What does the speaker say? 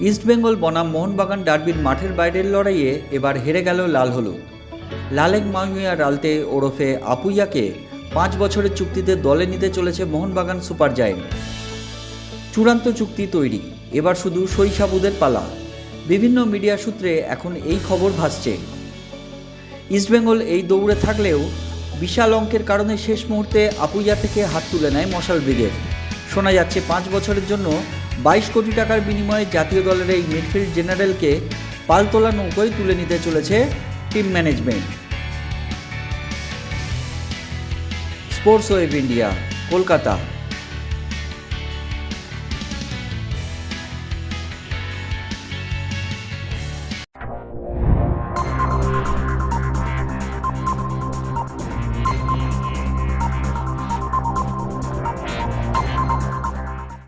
ইস্টবেঙ্গল বনাম মোহনবাগান ডার্বির মাঠের বাইরের লড়াইয়ে এবার হেরে গেল লাল হলুদ। লালেক মাহিয়া রালতে ওরফে আপুইয়াকে পাঁচ বছরের চুক্তিতে দলে নিতে চলেছে মোহনবাগান সুপার জায়েন্ট। চূড়ান্ত চুক্তি তৈরি। এবার শুধু শৈশাবুদের পালা। বিভিন্ন মিডিয়া সূত্রে এখন এই খবর ভাসছে। ইস্টবেঙ্গল এই দৌড়ে থাকলেও বিশাল অঙ্কের কারণে শেষ মুহূর্তে আপুইয়া থেকে হাত তুলে নেয় মশাল ব্রিগেড। শোনা যাচ্ছে পাঁচ বছরের জন্য বাইশ কোটি টাকার বিনিময়ে জাতীয় দলের এই মিডফিল্ড জেনারেলকে পালতোলা নৌকোয় তুলে নিতে চলেছে team management. Sports web India, Kolkata.